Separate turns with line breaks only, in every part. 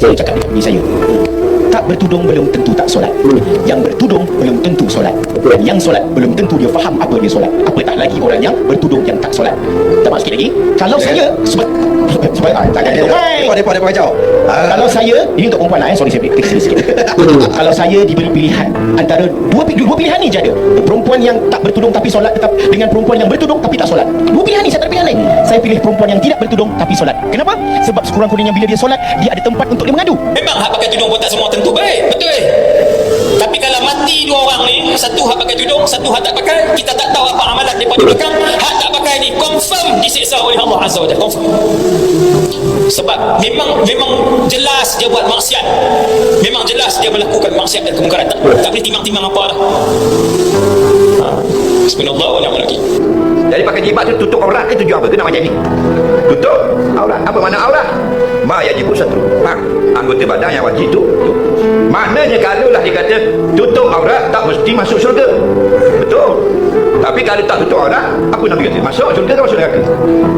Saya cakap dengan bini saya tak bertudung belum tentu tak solat. Yang bertudung belum tentu solat. Dan yang solat belum tentu dia faham apa dia solat. Apatah lagi orang yang bertudung yang tak solat? Tak sikit lagi. Kalau saya sebab sebab ah,
Depa,
Hai.
depa, depa kacau. Ah,
kalau saya ini untuk perempuan lah eh. Sorry saya take sikit sikit. Kalau saya diberi pilihan antara dua pi- dua pilihan ni je ada. Perempuan yang tak bertudung tapi solat tetap dengan perempuan yang bertudung tapi tak solat. Dua pilihan ni saya tak ada pilihan lain. Saya pilih perempuan yang tidak bertudung tapi solat. Kenapa? Sebab sekurang-kurangnya bila dia solat dia ada tempat untuk dia mengadu.
Memang hak pakai tudung pun tak semua tentu baik. Betul. Tapi kalau mati dua orang ni, satu hak pakai tudung, satu hak tak pakai, kita tak tahu apa amalan mereka di belakang. Hak tak pakai ni confirm disiksa oleh Allah Azza wa Jalla. Confirm. Sebab memang memang jelas dia buat maksiat. Memang jelas dia melakukan maksiat dan kemungkaran. Tak, tak boleh timbang-timbang apa dah. Ha. Bismillah wa ni'mal wakil.
Jadi pakai jilbab tu tutup aurat ke tujuan apa? Kena macam ni. Tutup aurat. Apa makna aurat? Ma yajibu satu. Ha. Anggota badan yang wajib tu. tu. Maknanya kalau lah dia kata tutup aurat tak mesti masuk syurga. Betul. Tapi kalau tak tutup aurat, apa Nabi kata? Masuk syurga ke masuk neraka?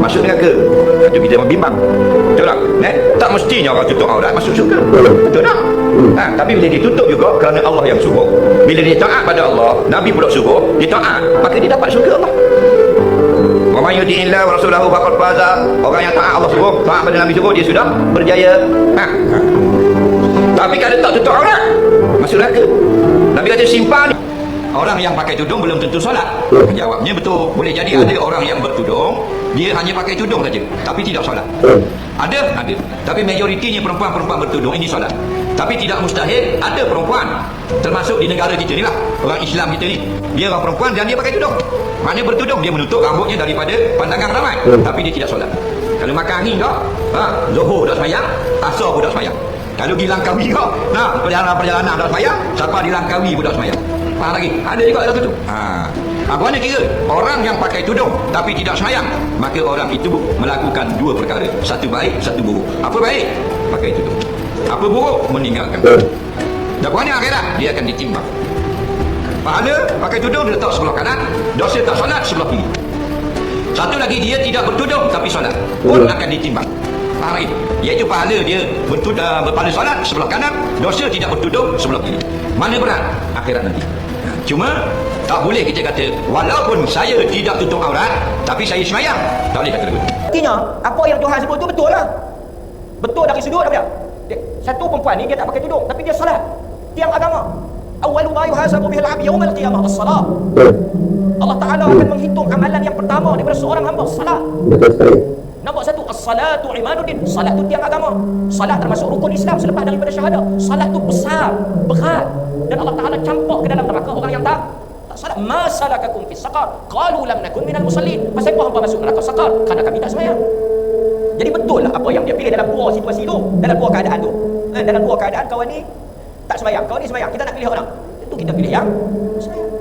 Masuk neraka. Itu kita membimbang. Betul tak? Eh? Tak mestinya orang tutup aurat masuk syurga. Betul tak? Ha, tapi bila ditutup juga kerana Allah yang suruh. Bila dia taat pada Allah, Nabi pula suruh, dia taat, maka dia dapat syurga Allah. Wa may yuti'illah wa rasulahu faqad faza. Orang yang taat Allah suruh, taat pada Nabi suruh dia sudah berjaya. Ha. ha. Tapi kalau tak tutup aurat, masuk neraka. Nabi kata simpan Orang yang pakai tudung belum tentu solat. Jawabnya betul. Boleh jadi ada orang yang bertudung, dia hanya pakai tudung saja, tapi tidak solat. Ada, ada. Tapi majoritinya perempuan-perempuan bertudung ini solat. Tapi tidak mustahil ada perempuan termasuk di negara kita ni lah. Orang Islam kita ni. Dia orang perempuan dan dia pakai tudung. Maknanya bertudung dia menutup rambutnya daripada pandangan ramai. Tapi dia tidak solat. Kalau makan angin kau, ha, Zuhur dah semayang, Asar pun dah semayang. Kalau di Langkawi kau, nah, perjalanan-perjalanan dah semayang, siapa di Langkawi pun dah semayang. Faham lagi? Ada juga dalam tu. Ha. Apa mana kira? Orang yang pakai tudung tapi tidak semayang, maka orang itu melakukan dua perkara. Satu baik, satu buruk. Apa baik? Pakai tudung. Apa buruk? Meninggalkan. Dakwahnya akhirat, dia akan ditimbang. Pahala pakai tudung dia letak sebelah kanan, dosa tak solat sebelah kiri. Satu lagi dia tidak bertudung tapi solat pun akan ditimbang. Faham lagi? Iaitu pahala dia bertud, uh, berpahala solat sebelah kanan, dosa tidak bertudung sebelah kiri. Mana berat? Akhirat nanti. Cuma tak boleh kita kata walaupun saya tidak tutup aurat tapi saya semayang. Tak boleh kata begitu.
Artinya apa yang Tuhan sebut tu betul lah. Betul dari sudut apa dia? Satu perempuan ni dia tak pakai tudung tapi dia solat. Tiang agama. Awwalu ma yuhasabu bihi al-'abd yawm al-qiyamah as-salat. Allah Taala akan menghitung amalan yang pertama daripada seorang hamba salat.
Betul sekali.
As-salatu imaduddin. Salat tu tiang agama. Salat termasuk rukun Islam selepas daripada syahadah. Salat tu besar, berat. Dan Allah Ta'ala campak ke dalam neraka orang yang tak tak salat. Ma salakakum fi saqar? Qalu lam nakun minal musallin. Pasal apa hamba masuk neraka saqar? Kerana kami tak sembahyang. Jadi betul lah apa yang dia pilih dalam dua situasi tu, dalam dua keadaan tu. Eh, dalam dua keadaan kawan ni tak sembahyang, kawan ni sembahyang. Kita nak pilih orang. Tentu kita pilih yang sembahyang.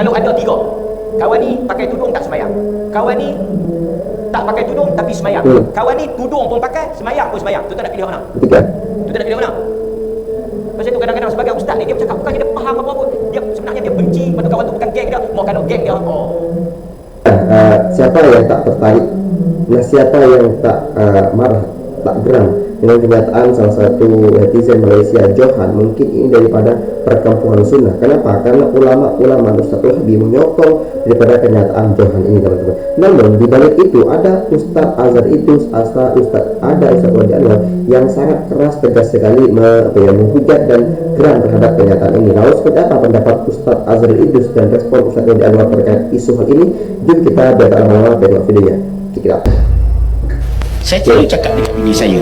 Kalau ada tiga, kawan ni pakai tudung tak sembahyang. Kawan ni tak pakai tudung tapi sembahyang.
Hmm.
Kawan ni tudung pun pakai, sembahyang pun sembahyang. Tu tak nak pilih mana?
Ketiga.
Tu tak nak pilih mana? Pasal tu kadang-kadang sebagai ustaz ni dia bercakap bukan dia faham apa pun. Dia sebenarnya dia benci pada kawan tu bukan geng dia. Mau kalau geng dia oh.
Uh, siapa yang tak tertarik dan siapa yang tak uh, marah, tak geram dengan kenyataan salah satu netizen Malaysia Johan mungkin ini daripada perkampungan sunnah. Kenapa? karena ulama-ulama Ustaz Wahbi menyokong daripada kenyataan Johan ini teman-teman. Namun di balik itu ada Ustaz Azhar itu asal Ustaz ada Ustaz Wadi Anwar yang sangat keras tegas sekali ya, menghujat dan geram terhadap kenyataan ini. Lalu seperti apa pendapat Ustaz Azhar Idrus dan respon Ustaz Wadi Anwar terkait isu hal ini? Jom kita biarkan lama-lama tengok videonya out
Saya cakap dengan bini saya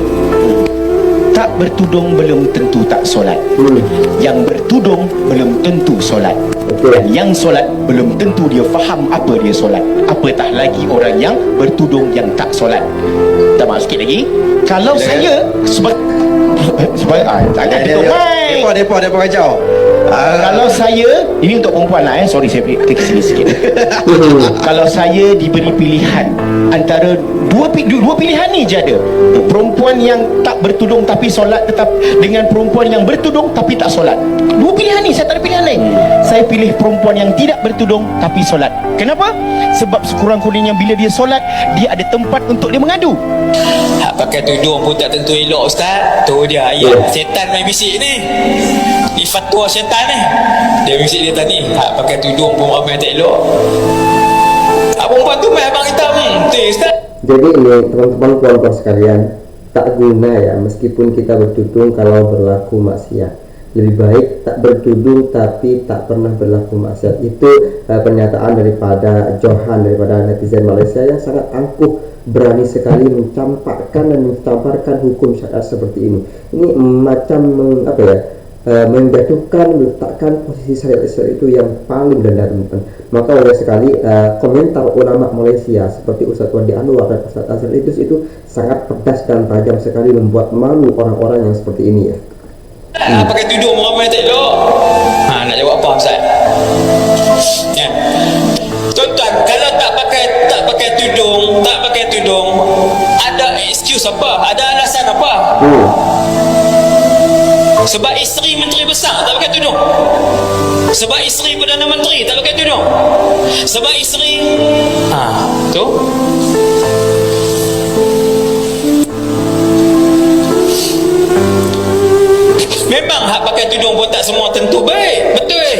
Tak bertudung belum tentu tak solat
Hmm.
Yang bertudung belum tentu solat
Okey.
Dan yang solat belum tentu dia faham apa dia solat Apatah lagi orang yang bertudung yang tak solat Tambah sikit lagi Kalau
Bila-
saya Sebab Sebab ah, tutup mic.
Depa, depa, depa kacau. Ah,
Kalau saya Ini untuk perempuan lah eh. Sorry saya take sini sikit. Kalau saya diberi pilihan Antara dua, dua pilihan ni je ada. Perempuan yang tak bertudung tapi solat tetap Dengan perempuan yang bertudung tapi tak solat. Dua pilihan ni saya tak ada pilihan lain
saya pilih perempuan yang tidak bertudung tapi solat. Kenapa? Sebab sekurang-kurangnya bila dia solat, dia ada tempat untuk dia mengadu.
Hak pakai tudung pun tak tentu elok ustaz. Tu dia ayat setan main bisik ni. Ni fatwa setan ni. Dia bisik dia tadi. Hak pakai tudung pun ramai tak elok. Hak perempuan tu main abang hitam ni. Tu ustaz.
Jadi ini teman-teman puan-puan sekalian tak guna ya meskipun kita bertudung kalau berlaku maksiat. Lebih baik tak bertudung tapi tak pernah berlaku maksiat. Itu uh, pernyataan daripada Johan daripada netizen Malaysia yang sangat angkuh berani sekali mencampakkan dan mencamparkan hukum syariat seperti ini. Ini macam meng- apa ya? uh, menjatuhkan meletakkan posisi syariat Islam itu yang paling rendah teman-teman. Maka oleh sekali uh, komentar ulama Malaysia seperti Ustaz Wadi Anwar dan Ustaz Azhar Idris itu sangat pedas dan tajam sekali membuat malu orang-orang yang seperti ini ya.
Hmm. pakai tudung ramai tak elok. Ha, nak jawab apa ustaz? Ya. Tuan-tuan, kalau tak pakai tak pakai tudung, tak pakai tudung, ada excuse apa? Ada alasan apa?
Hmm.
Sebab isteri menteri besar tak pakai tudung. Sebab isteri Perdana Menteri tak pakai tudung. Sebab isteri ha, tu Memang hak pakai tudung pun tak semua tentu baik. Betul.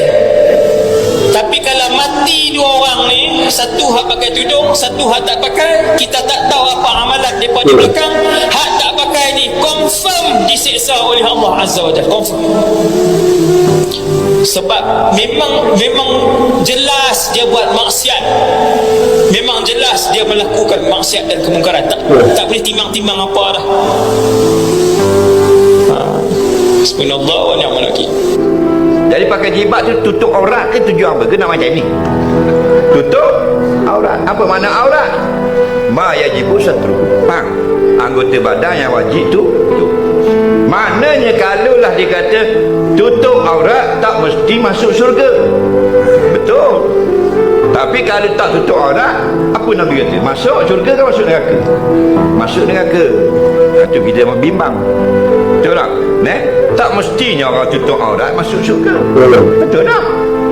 Tapi kalau mati dua orang ni, satu hak pakai tudung, satu hak tak pakai, kita tak tahu apa amalan depa di belakang. Hak tak pakai ni confirm disiksa oleh Allah Azza wa Jalla. Confirm. Sebab memang memang jelas dia buat maksiat. Memang jelas dia melakukan maksiat dan kemungkaran. Tak tak boleh timbang-timbang apa dah. Bismillah wa ni'mal wakil.
Jadi pakai jilbab tu tutup aurat ke tujuan apa? Kena macam ni. Tutup aurat. Apa makna aurat? Ma yajibu satru. Ha. Anggota badan yang wajib tu, tu. Maknanya kalau lah dia kata tutup aurat tak mesti masuk syurga. Betul. Tapi kalau tak tutup aurat, apa Nabi kata? Masuk syurga ke masuk neraka? Masuk neraka. Itu kita bimbang. Betul tak? Ne? Tak mestinya orang tutup aurat masuk syurga.
Betul.
Betul tak?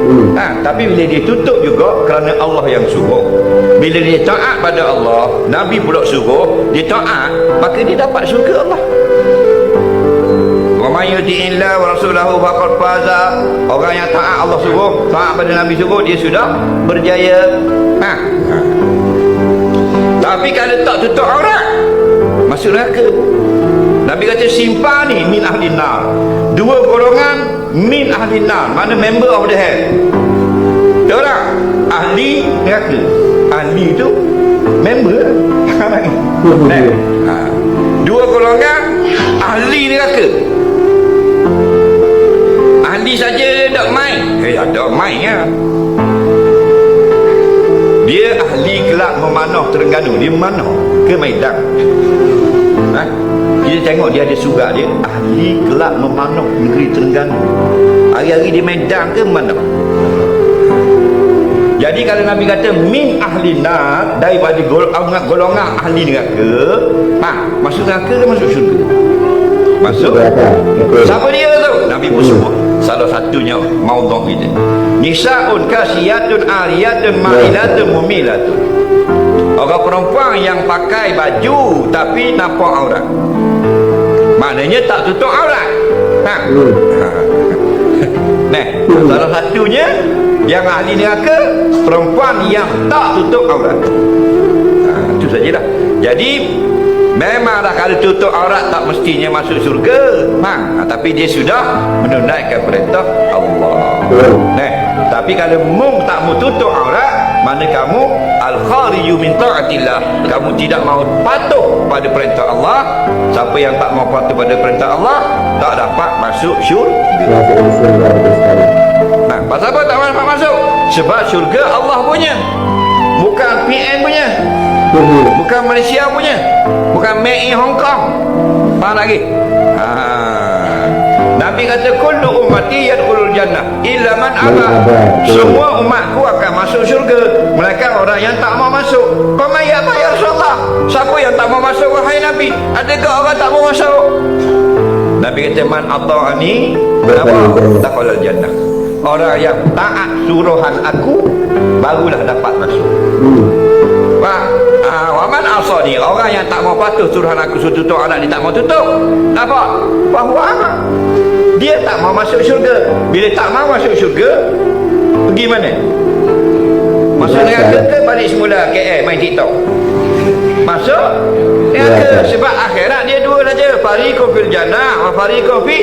Hmm.
Ha, tapi bila dia tutup juga kerana Allah yang suruh. Bila dia taat pada Allah, Nabi pula suruh, dia taat, maka dia dapat syurga Allah. Wa yuti'illah wa rasulahu faqad faza. Orang yang taat Allah suruh, taat pada Nabi suruh, dia sudah berjaya. Ha. ha. Tapi kalau tak tutup aurat, masuk neraka. Kata simpan ni min ahli nar. Dua golongan min ahli nar. Mana member of the hell. Tahu tak? Ahli neraka. Ahli tu member. Ha. Dua golongan ahli neraka. Ahli saja tak main. Eh ada main ya. Dia ahli kelak memanah Terengganu. Dia memanah ke Medan. Ha? Kita tengok dia ada surat dia ahli kelak memanah negeri Terengganu. Hari-hari di Medan ke mana? Jadi kalau Nabi kata min ahli nar daripada golongan, golongan ahli neraka, ha, masuk neraka ke masuk syurga? Masuk. Siapa dia tu? Nabi pun sebut salah satunya maudhu kita. Nisaun kasiyatun ariyatun ma'ilatun mumilatun. Orang perempuan yang pakai baju tapi nampak aurat. Maknanya tak tutup aurat. Ha. Nah, salah satunya yang ahli neraka perempuan yang tak tutup aurat. Ha, itu sajalah. Jadi memanglah kalau tutup aurat tak mestinya masuk syurga. Ha, tapi dia sudah menunaikan perintah Allah. Nah, tapi kalau mung tak mau tutup aurat, mana kamu al-khariju min ta'atillah. Kamu tidak mau patuh pada perintah Allah. Siapa yang tak mau patuh pada perintah Allah, tak dapat masuk syurga. Nah, pasal apa tak dapat masuk? Sebab syurga Allah punya. Bukan PM punya.
Hmm.
Bukan Malaysia punya. Bukan made in Hong Kong. Faham lagi? Ha. Nabi kata kullu ummati yadkhulul jannah illa man aba. Semua umatku akan masuk syurga melainkan orang yang tak mau masuk. Mai apa ya Rasulullah? Siapa yang tak mau masuk wahai Nabi? Adakah orang tak mau masuk? Nabi kata man ata'ani
Dakhala
apa?
al-jannah.
Dakhala al-jannah. orang yang taat suruhan aku barulah dapat masuk
Hmm.
Pak, ah, waman asal ni orang yang tak mau patuh suruhan aku suruh tutup anak dia tak mau tutup. Nampak? Bahawa dia tak mau masuk syurga. Bila tak mau masuk syurga, pergi mana? Masuk
Neraka.
neraka ke balik semula KL main TikTok? Masuk neraka sebab akhirat dia dua saja. Fariqun fil jannah wa fariqun fi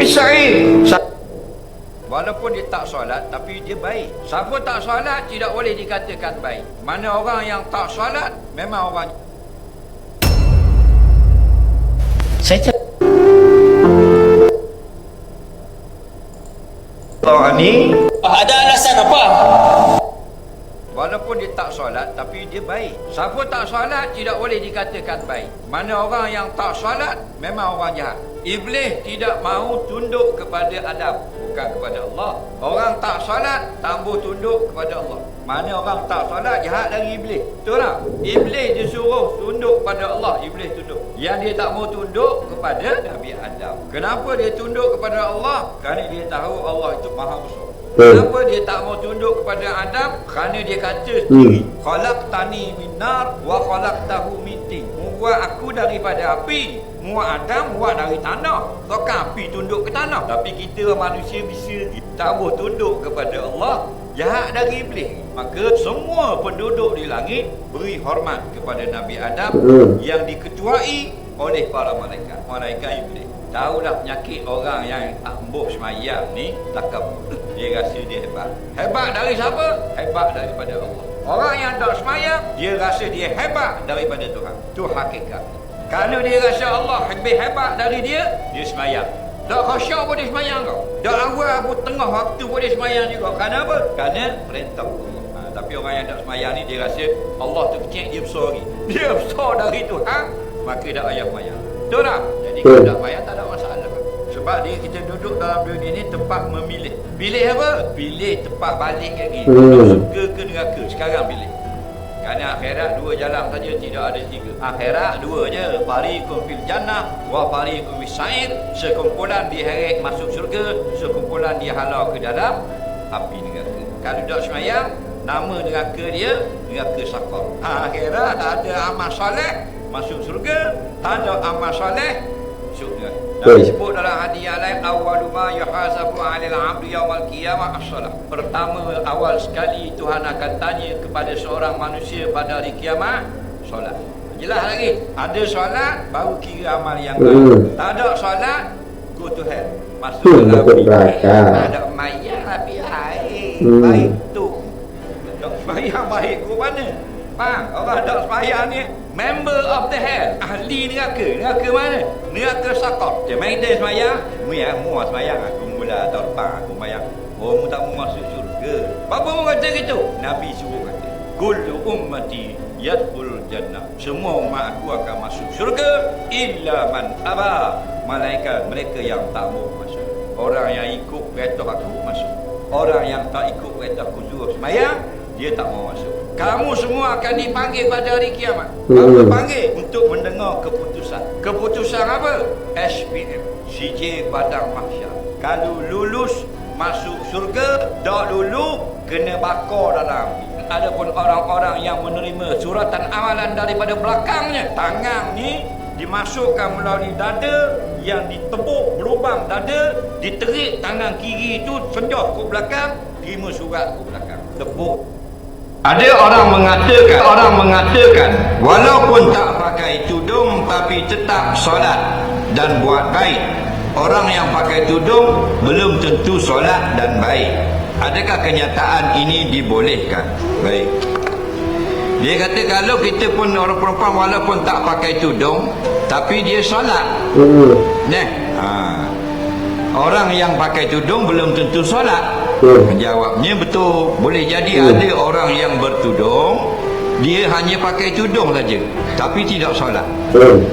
fis sa'ir. Walaupun dia tak solat tapi dia baik. Siapa tak solat tidak boleh dikatakan baik. Mana orang yang tak solat memang orang
Saya cakap
ni
ada alasan apa?
walaupun dia tak solat tapi dia baik. Siapa tak solat tidak boleh dikatakan baik. Mana orang yang tak solat memang orang jahat. Iblis tidak mahu tunduk kepada Adam bukan kepada Allah. Orang tak solat tambah tunduk kepada Allah. Mana orang tak solat jahat dari iblis. Betul tak? Iblis disuruh tunduk kepada Allah, iblis tunduk. Yang dia tak mau tunduk kepada Nabi Adam. Kenapa dia tunduk kepada Allah? Kerana dia tahu Allah itu Maha Besar.
Betul.
Kenapa dia tak mau tunduk kepada Adam? Kerana dia kata sendiri, khalaqtani min nar wa khalaqtahu min tin. Buat aku daripada api, muat Adam buat dari tanah. Takkan api tunduk ke tanah? Tapi kita manusia bisa tak mau tunduk kepada Allah. Jahat dari iblis. Maka semua penduduk di langit beri hormat kepada Nabi Adam
Hmm.
yang diketuai oleh para malaikat. Malaikat iblis. Tahulah penyakit orang yang tak embuh semayang ni takabur. Dia rasa dia hebat. Hebat dari siapa? Hebat daripada Allah. Orang yang tak semayang, dia rasa dia hebat daripada Tuhan. Itu hakikat. Kalau dia rasa Allah lebih hebat dari dia, dia semayang. Khasyuk pun dia semayang kau. Tak awal pun tengah waktu pun dia semayang juga. Kerana apa? Kerana perintah Allah. Ha, tapi orang yang tak semayang ni dia rasa Allah tu kecil dia besar lagi. Dia besar dari Tuhan, maka tak payah semayang. Betul tak? Jadi kalau tak semayang tak ada masalah. Sebab dia kita duduk dalam dunia ni tempat memilih. Pilih apa? Pilih tempat balik lagi.
Hmm.
Untuk surga ke neraka. Sekarang pilih. Kerana akhirat dua jalan saja tidak ada tiga. Akhirat dua je. Fariqun fil jannah wa fariqun fis sa'ir. Sekumpulan diheret masuk syurga, sekumpulan dihalau ke dalam api neraka. Kalau tak semayang, nama neraka dia neraka sakar. Akhirat ada amal soleh masuk syurga, tak ada amal soleh masuk neraka. Nabi
Betul.
sebut dalam hadis yang lain awwalu ma yuhasabu 'alal 'abdi yaumal qiyamah as-salah. Pertama awal sekali Tuhan akan tanya kepada seorang manusia pada hari kiamat solat. Jelas lagi. Ada solat baru kira amal yang
Hmm.
lain. Tak ada solat go to hell. Masuk
Hmm,
dalam
neraka.
Ada mayat api air.
Hmm.
Baik tu. Tak sembahyang baik ke mana? Faham? Orang tak sembahyang ni member of the hell. Ahli neraka. Neraka mana? Neraka sakar. Macam main dia sembahyang. Mu ya, mu sembahyang aku mula tahun depan aku sembahyang. Oh, mu tak mau masuk syurga. Apa mu kata gitu? Nabi suruh kata. Kullu ummati yadkhulul jannah. Semua umat aku akan masuk syurga illa man aba. Malaikat mereka yang tak mau masuk. Orang yang ikut perintah aku masuk. Orang yang tak ikut perintah aku suruh sembahyang, dia tak mau masuk. Kamu semua akan dipanggil pada hari kiamat. Apa
Hmm.
panggil? Untuk mendengar keputusan. Keputusan apa? SPM. CJ Padang Mahsyar. Kalau lulus masuk syurga, tak lulus kena bakar dalam api. Adapun orang-orang yang menerima suratan amalan daripada belakangnya, tangan ni dimasukkan melalui dada yang ditebuk berlubang dada, diterik tangan kiri itu senjah ke belakang, terima surat ke belakang. Tebuk ada orang mengatakan orang mengatakan walaupun tak pakai tudung tapi tetap solat dan buat baik. Orang yang pakai tudung belum tentu solat dan baik. Adakah kenyataan ini dibolehkan? Baik. Dia kata kalau kita pun orang perempuan walaupun tak pakai tudung tapi dia solat.
Hmm.
Nah, ha. Orang yang pakai tudung belum tentu solat.
Betul.
Jawabnya betul. Boleh jadi
Hmm.
ada orang yang bertudung, dia hanya pakai tudung saja, tapi tidak solat.
Betul.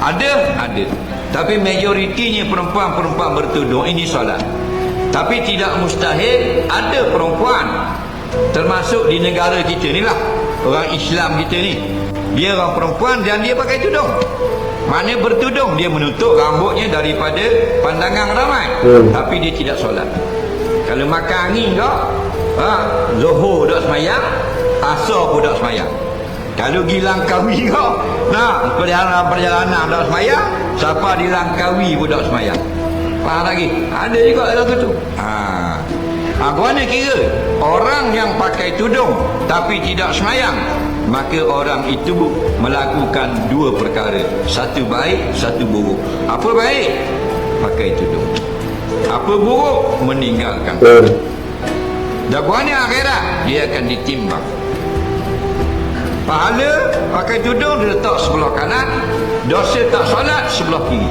Ada? Ada. Tapi majoritinya perempuan-perempuan bertudung ini solat. Tapi tidak mustahil ada perempuan termasuk di negara kita ni lah. Orang Islam kita ni. Dia orang perempuan dan dia pakai tudung. Mana bertudung dia menutup rambutnya daripada pandangan ramai.
Hmm.
Tapi dia tidak solat. Kalau makan angin kau ha, Zuhur dok semayang Asar pun dok semayang kalau pergi Langkawi kau Nah perjalanan-perjalanan dok semayang Siapa di Langkawi pun dok semayang Faham lagi? Ada juga lagu tu ha. Ha, mana kira Orang yang pakai tudung Tapi tidak semayang Maka orang itu melakukan dua perkara Satu baik, satu buruk Apa baik? Pakai tudung Apa buruk? Meninggalkan
Betul.
Jagoannya akhirat Dia akan ditimbang Pahala pakai tudung dia letak sebelah kanan Dosa tak solat sebelah kiri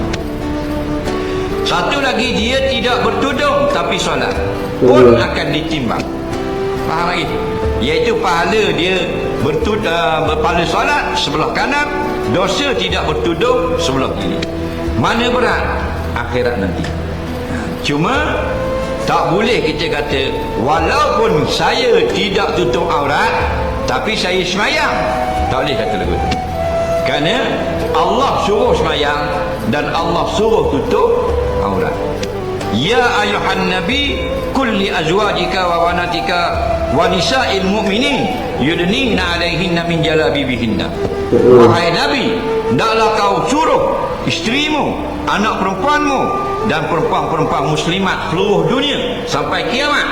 Satu lagi dia tidak bertudung Tapi solat Pun
Hmm.
akan ditimbang Faham lagi? Iaitu pahala dia bertud, uh, berpahala solat sebelah kanan Dosa tidak bertudung sebelah kiri Mana berat? Akhirat nanti Cuma tak boleh kita kata walaupun saya tidak tutup aurat tapi saya semayang. Tak boleh kata lagu tu. Kerana Allah suruh semayang dan Allah suruh tutup aurat. Ya ayuhan nabi kulli azwajika wa banatika wa nisa'il mu'minin yudnina alaihinna min jalabibihinna. Wahai nabi, hendaklah kau suruh isterimu, anak perempuanmu dan perempuan-perempuan muslimat seluruh dunia sampai kiamat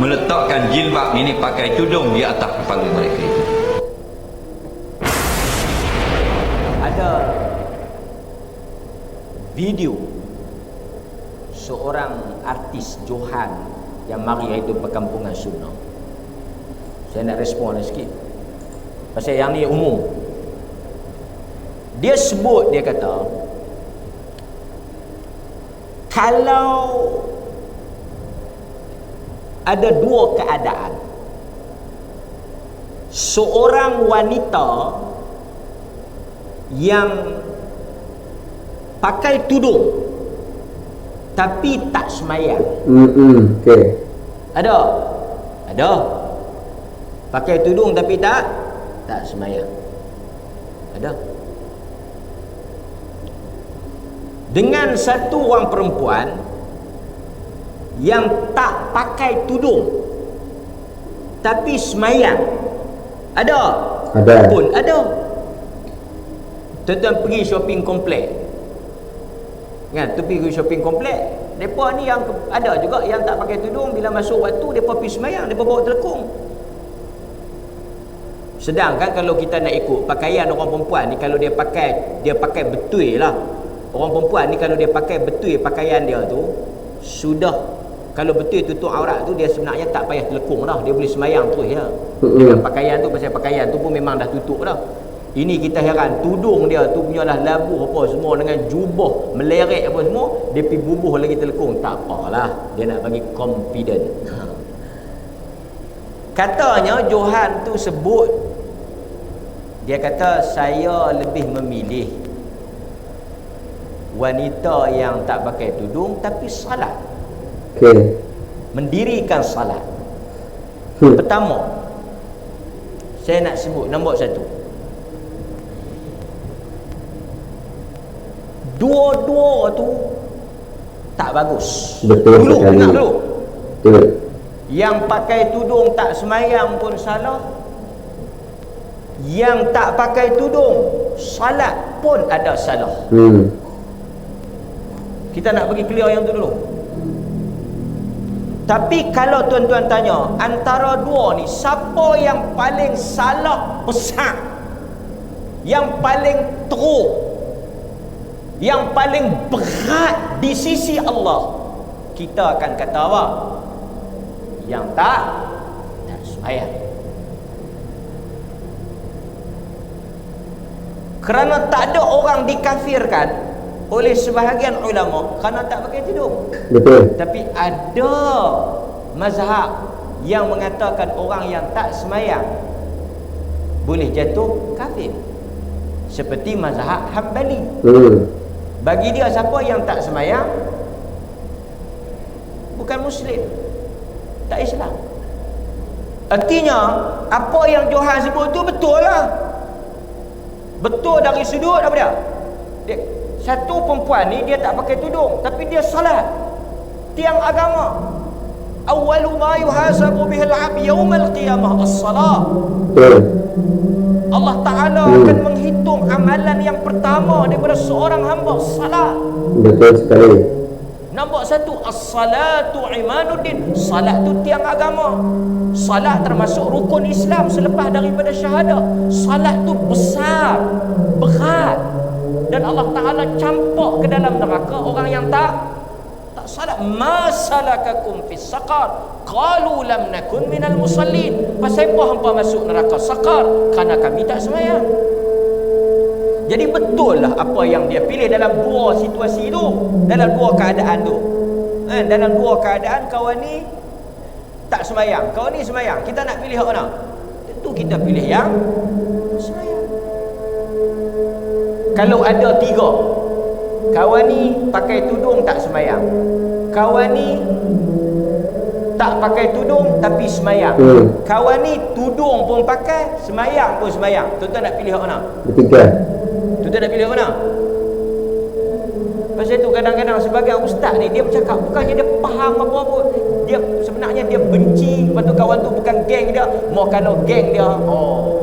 meletakkan jilbab ini pakai tudung di atas kepala mereka itu.
ada video seorang artis Johan yang mari itu perkampungan sunnah. Saya nak respon sikit. Pasal yang ni umum. Dia sebut dia kata kalau ada dua keadaan seorang wanita yang pakai tudung tapi tak semayang.
Hmm, okey.
ada? Ada. Pakai tudung tapi tak tak semayang. Ada dengan satu orang perempuan yang tak pakai tudung tapi semayang ada?
Ada.
pun ada. Tuan-tuan pergi shopping komplek. Kan? Tu pergi shopping komplek mereka ni yang ada juga yang tak pakai tudung. Bila masuk waktu mereka pergi semayang mereka bawa telekung. Sedangkan kalau kita nak ikut pakaian orang perempuan ni kalau dia pakai dia pakai betul lah orang perempuan ni kalau dia pakai betul pakaian dia tu sudah. Kalau betul tutup aurat tu dia sebenarnya tak payah telekung dah. Dia boleh semayang terus ya. Dengan pakaian tu pasal pakaian tu pun memang dah tutup dah. Ini kita heran tudung dia tu punyalah labuh apa semua dengan jubah meleret apa semua dia pergi bubuh lagi telekung. Tak apalah dia nak bagi confident. Katanya Johan tu sebut dia kata saya lebih memilih wanita yang tak pakai tudung tapi salat
Okey.
mendirikan salat
Hmm.
pertama saya nak sebut nombor satu dua-dua tu tak bagus
Betul
dulu
sekali.
dengar dulu
Betul.
yang pakai tudung tak semayang pun salah yang tak pakai tudung salat pun ada salah
Hmm.
Kita nak bagi clear yang tu dulu. Tapi kalau tuan-tuan tanya antara dua ni siapa yang paling salah besar yang paling teruk? Yang paling berat di sisi Allah? Kita akan kata apa? Yang tak sembahyang kerana tak ada orang dikafirkan oleh sebahagian ulama kerana tak pakai tudung
Betul.
tapi ada mazhab yang mengatakan orang yang tak semayang boleh jatuh kafir. Seperti mazhab Hambali.
Hmm.
bagi dia siapa yang tak semayang bukan muslim tak Islam. Artinya apa yang Johan sebut tu betul lah. Betul dari sudut apa dia, dia satu perempuan ni dia tak pakai tudung tapi dia salat tiang agama. Awwalu ma yuhasabu bihi al-'abd yawm al-qiyamah as-salah
betul.
Allah Ta'ala
Hmm.
akan menghitung amalan yang pertama daripada seorang hamba salat.
Betul sekali.
Nombor satu As-salatu imanuddin. Salat tu tiang agama. Salat termasuk rukun Islam Selepas daripada syahadah Salat tu besar Berat Dan Allah Ta'ala campak ke dalam neraka Orang yang tak Tak salat Ma salakakum fis saqar. Qalu lam nakun minal musallin. Pasal apa hampa masuk neraka saqar? Kerana kami tak semayang. Jadi betul lah apa yang dia pilih dalam dua situasi tu Dalam dua keadaan tu. Eh, Dalam dua keadaan kawan ni Tak semayang. Kawan ni semayang. Kita nak pilih mana? Tentu kita pilih yang Semayang Kalau ada tiga Kawan ni pakai tudung tak semayang. Kawan ni tak pakai tudung tapi semayang.
Hmm.
Kawan ni tudung pun pakai Semayang pun semayang. Tuan-tuan nak pilih mana?
ketiga.
Tuan-tuan nak pilih mana? Pasal tu kadang-kadang sebagai ustaz ni Dia bercakap bukannya dia faham apa pun Dia sebenarnya dia benci. Lepas tu kawan tu bukan geng dia. Mau kalau geng dia Oh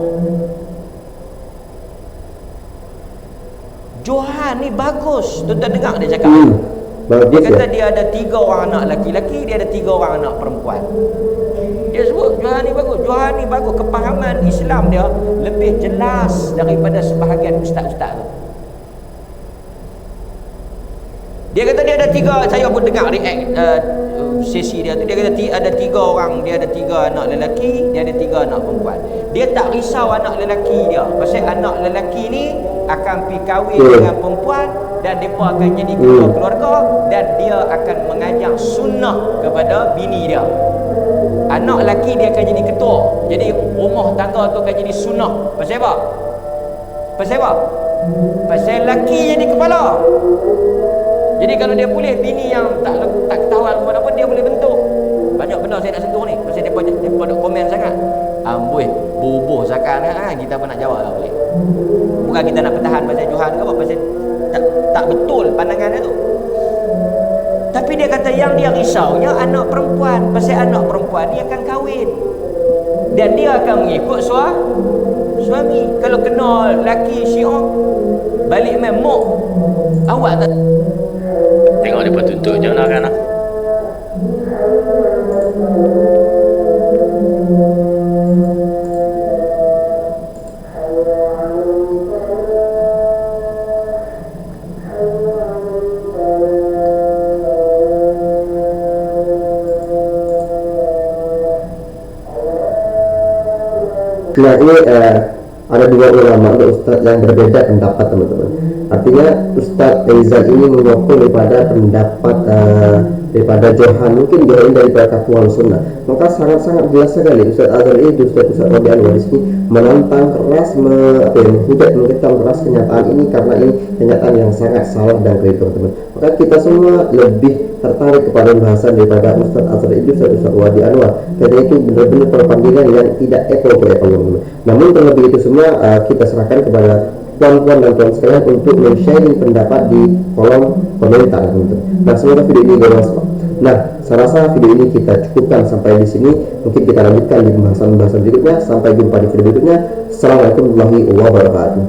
Johan ni bagus. Tuan-tuan dengar dia cakap.
Hmm.
Dia
bagus
kata
ya
dia ada tiga orang anak laki-laki Dia ada tiga orang anak perempuan. Dia sebut Johan ni bagus. Johan ni bagus. Kepahaman Islam dia Lebih jelas Daripada sebahagian ustaz-ustaz tu Dia kata dia ada tiga Saya pun dengar react uh, Sesi dia tu Dia kata ada tiga orang Dia ada tiga anak lelaki Dia ada tiga anak perempuan Dia tak risau anak lelaki dia Pasal anak lelaki ni Akan pergi kahwin
Betul.
dengan perempuan Dan mereka akan jadi ketua
Hmm.
keluarga Dan dia akan mengajar sunnah Kepada bini dia Anak lelaki dia akan jadi ketua Jadi rumah tangga tu akan jadi sunnah Pasal apa? Pasal apa? Pasal lelaki jadi kepala jadi kalau dia boleh bini yang tak tak ketahuan pun apa dia boleh bentuk. Banyak benda saya nak sentuh ni. Pasal depa depa duk komen sangat. Amboi, bubuh zakat ha, kita pun nak jawab lah boleh. Bukan kita nak pertahan pasal Johan ke apa pasal tak, tak betul pandangan dia tu. Tapi dia kata yang dia risaunya anak perempuan. Pasal anak perempuan ni akan kahwin. Dan dia akan mengikut suami. Suami kalau kena laki syiah balik main mok awak tak
Tengok dia tuntut je nak kan
Nah ini eh, ada dua ulama atau ustaz yang berbeda pendapat teman-teman. Artinya Ustaz Rizal ini menyokong daripada pendapat eh, daripada Johan mungkin ini daripada Katuan Sunnah. Maka sangat-sangat jelas sekali Ustaz Azhar ini Ustaz Ustaz Rabi Anwar di sini menantang keras me, apa ya, menghujat mengetahui keras kenyataan ini karena ini kenyataan yang sangat salah dan keliru teman-teman. Maka kita semua lebih tertarik kepada bahasan daripada Ustaz Azhar itu Ustaz Ustaz Wadi Anwar karena itu benar-benar perbandingan yang tidak apple teman-teman. Namun terlebih itu semua uh, kita serahkan kepada puan-puan dan tuan sekalian untuk men-sharing pendapat di kolom komentar teman-teman. Nah semoga video ini bermanfaat. Nah, saya rasa video ini kita cukupkan sampai di sini. Mungkin kita lanjutkan di pembahasan-pembahasan berikutnya. Sampai jumpa di video berikutnya. Assalamualaikum warahmatullahi wabarakatuh.